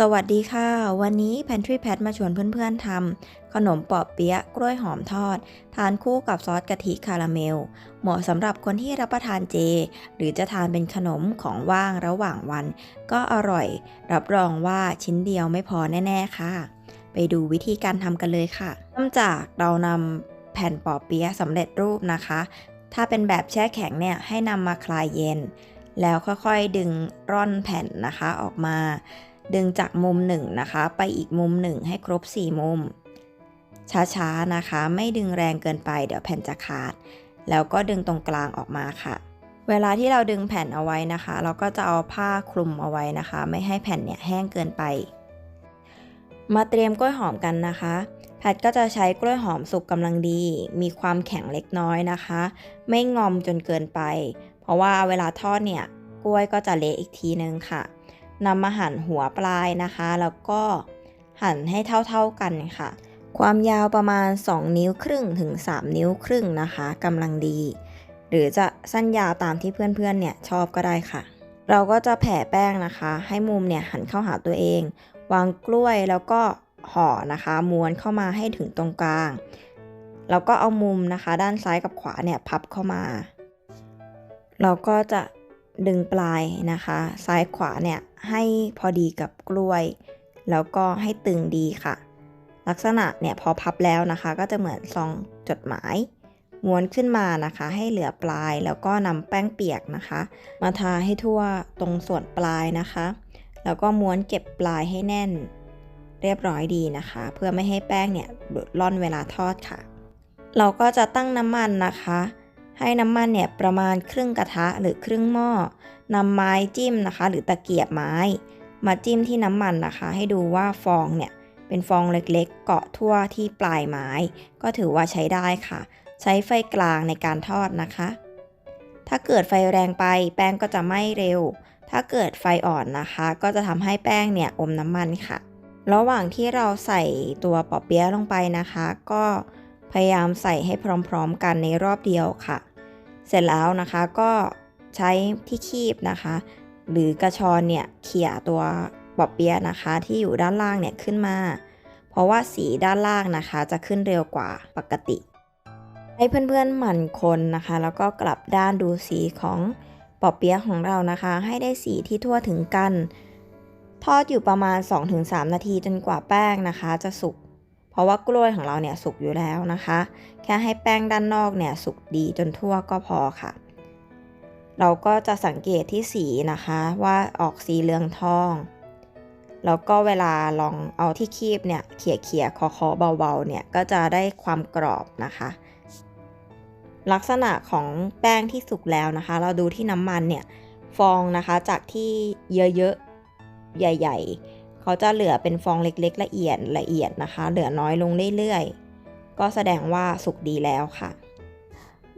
สวัสดีค่ะ วันนี้ Pantry Pet มาชวนเพื่อนๆทำขนมปอบเปี๊ยะกล้วยหอมทอด ทานคู่กับซอสกะทิคาราเมล เหมาะสำหรับคนที่รับประทานเจ หรือจะทานเป็นขนมของว่างระหว่างวัน ก็อร่อย รับรองว่าชิ้นเดียวไม่พอแน่ๆค่ะ ไปดูวิธีการทำกันเลยค่ะเริ่มจากเรานำแผ่นปอบเปี๊ยะสำเร็จรูปนะคะ ถ้าเป็นแบบแช่แข็งเนี่ยให้นำมาคลายเย็น แล้วค่อยๆดึงร่อนแผ่นนะคะออกมา ดึงจากมุมหนึ่งนะคะ ไปอีกมุมหนึ่งให้ครบ 4 มุม ช้าๆนะคะ ไม่ดึงแรงเกินไปเดี๋ยวแผ่นจะขาด แล้วก็ดึงตรงกลางออกมาค่ะ เวลาที่เราดึงแผ่นเอาไว้นะคะ เราก็จะเอาผ้าคลุมเอาไว้นะคะ ไม่ให้แผ่นเนี่ยแห้งเกินไป มาเตรียมกล้วยหอมกันนะคะแพทก็จะใช้กล้วยหอมสุกกำลังดี มีความแข็งเล็กน้อยนะคะ ไม่งอมจนเกินไป เพราะว่าเวลาทอดเนี่ย กล้วยก็จะเละอีกทีนึงค่ะ นำมาหั่นหัวปลายนะคะ แล้วก็หั่นให้เท่าๆกันค่ะ ความยาวประมาณ 2 นิ้วครึ่งถึง 3 นิ้วครึ่งนะคะกำลังดี หรือจะสั้นยาวตามที่เพื่อนๆเนี่ยชอบก็ได้ค่ะ เราก็จะแผ่แป้งนะคะ ให้มุมเนี่ยหันเข้าหาตัวเอง วางกล้วยแล้วก็ห่อนะคะ ม้วนเข้ามาให้ถึงตรงกลาง แล้วก็เอามุมนะคะ ด้านซ้ายกับขวาเนี่ยพับเข้ามา เราก็จะ ดึงปลายนะคะ ซ้ายขวาเนี่ยให้พอดีกับกล้วย แล้วก็ให้ตึงดีค่ะ ลักษณะเนี่ยพอพับแล้วนะคะ ก็จะเหมือนซองจดหมาย ม้วนขึ้นมานะคะ ให้เหลือปลายแล้วก็นำแป้งเปียกนะคะ มาทาให้ทั่วตรงส่วนปลายนะคะ แล้วก็ม้วนเก็บปลายให้แน่น เรียบร้อยดีนะคะ เพื่อไม่ให้แป้งเนี่ยหลุดล่อนเวลาทอดค่ะ เราก็จะตั้งน้ำมันนะคะ ให้น้ำมันเนี่ยประมาณครึ่งกระทะหรือครึ่งหม้อนำไม้จิ้มนะคะ หรือตะเกียบไม้ มาจิ้มที่น้ำมันนะคะ ให้ดูว่าฟองเนี่ยเป็นฟองเล็กๆ เกาะทั่วที่ปลายไม้ ก็ถือว่าใช้ได้ค่ะ ใช้ไฟกลางในการทอดนะคะ ถ้าเกิดไฟแรงไปแป้งก็จะไหม้เร็ว ถ้าเกิดไฟอ่อนนะคะ ก็จะทำให้แป้งเนี่ยอมน้ำมันค่ะ ระหว่างที่เราใส่ตัวปอเปี๊ยะลงไปนะคะ ก็พยายามใส่ให้พร้อมๆ กันในรอบเดียวค่ะ เสร็จแล้วนะคะก็ใช้ที่คีบนะคะ หรือกระชอนเนี่ยเขี่ยตัวปอบเปี๊ยะนะคะที่อยู่ด้านล่างเนี่ยขึ้นมา เพราะว่าสีด้านล่างนะคะจะขึ้นเร็วกว่าปกติ ให้เพื่อนๆหมั่นคนนะคะ แล้วก็กลับด้านดูสีของปอบเปี๊ยะของเรานะคะ ให้ได้สีที่ทั่วถึงกัน ทอดอยู่ประมาณ 2-3 นาทีจนกว่าแป้งนะคะ จะสุก เพราะว่ากล้วยของเราเนี่ยสุกอยู่แล้วนะคะ แค่ให้แป้งด้านนอกเนี่ยสุกดีจนทั่วก็พอค่ะ เราก็จะสังเกตที่สีนะคะว่าออกสีเหลืองทอง แล้วก็เวลาลองเอาที่คีบเนี่ยเขี่ยเขี่ยคอคอเบาๆเนี่ยก็จะได้ความกรอบนะคะ ลักษณะของแป้งที่สุกแล้วนะคะ เราดูที่น้ำมันเนี่ยฟองนะคะจากที่เยอะๆใหญ่ ๆ เขาจะเหลือเป็นฟองเล็กๆ ละเอียดละเอียดนะคะ เหลือน้อยลงเรื่อยๆ ก็แสดงว่าสุกดีแล้วค่ะ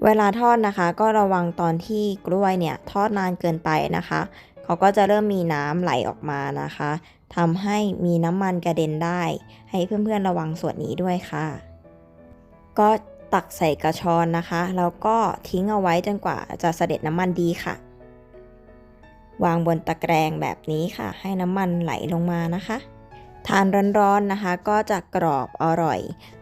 เวลาทอดนะคะ ก็ระวังตอนที่กล้วยเนี่ยทอดนานเกินไปนะคะ เขาก็จะเริ่มมีน้ำไหลออกมานะคะทำให้มีน้ำมันกระเด็นได้ ให้เพื่อนๆระวังส่วนนี้ด้วยค่ะ ก็ตักใส่กระชอนนะคะ แล้วก็ทิ้งเอาไว้จนกว่าจะเสด็จน้ำมันดีค่ะ วางบนตะแกรงแบบนี้ค่ะ ให้น้ำมันไหลลงมานะคะ ทานร้อนๆนะคะ ก็จะกรอบอร่อย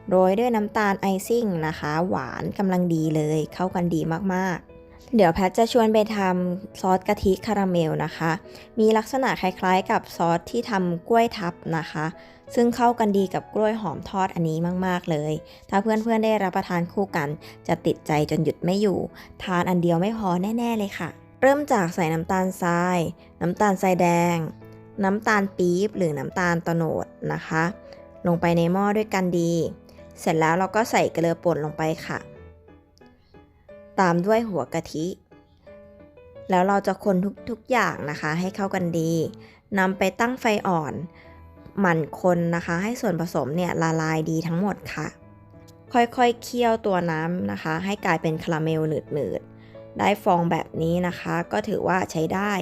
โรยด้วยน้ำตาลไอซิ่งนะคะ หวานกำลังดีเลยเข้ากันดีมากๆเดี๋ยวแพทจะชวนไปทำซอสกะทิคาราเมลนะคะ มีลักษณะคล้ายๆกับซอสที่ทำกล้วยทับนะคะ ซึ่งเข้ากันดีกับกล้วยหอมทอดอันนี้มากๆเลย ถ้าเพื่อนๆได้รับประทานคู่กัน จะติดใจจนหยุดไม่อยู่ ทานอันเดียวไม่พอแน่ ๆเลยค่ะ เริ่มจากใส่น้ำตาลทราย น้ำตาลทรายแดง น้ำตาลปี๊บหรือน้ำตาลโตโนดนะคะ ลงไปในหม้อด้วยกันดี เสร็จแล้วเราก็ใส่เกลือป่นลงไปค่ะ ตามด้วยหัวกะทิ แล้วเราจะคนทุกๆอย่างนะคะให้เข้ากันดีนำไปตั้งไฟอ่อน หมั่นคนนะคะ ให้ส่วนผสมเนี่ยละลายดีทั้งหมดค่ะ ค่อยๆเคี่ยวตัวน้ำนะคะ ให้กลายเป็นคาราเมลหนืดๆ ได้ฟองแบบนี้นะคะ ก็ถือว่าใช้ได้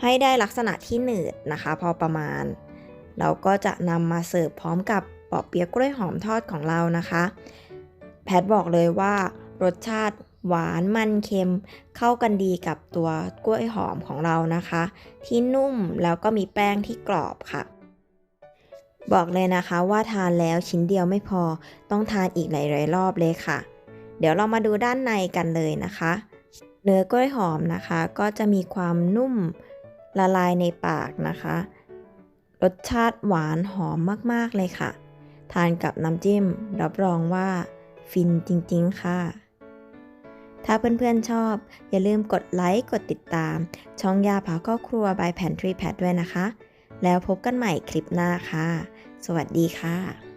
ให้ได้ลักษณะที่หนืดนะคะ พอประมาณ เราก็จะนำมาเสิร์ฟพร้อมกับปอเปี๊ยะกล้วยหอมทอดของเรานะคะ แพทบอกเลยว่ารสชาติหวานมันเค็มเข้ากันดีกับตัวกล้วยหอมของเรานะคะ ที่นุ่มแล้วก็มีแป้งที่กรอบค่ะ บอกเลยนะคะว่าทานแล้วชิ้นเดียวไม่พอต้องทานอีกหลายๆรอบเลยค่ะ เดี๋ยวเรามาดูด้านในกันเลยนะคะ เนื้อกล้วยหอมนะคะ ก็จะมีความนุ่มละลายในปากนะคะ รสชาติหวานหอมมากๆเลยค่ะ ทานกับน้ำจิ้ม รับรองว่า ฟินจริงๆค่ะ ถ้าเพื่อนๆชอบ อย่าลืมกดไลค์กดติดตาม ช่องยาผาก็ครัว by Pantry Pad ด้วยนะคะ แล้วพบกันใหม่คลิปหน้าค่ะ สวัสดีค่ะ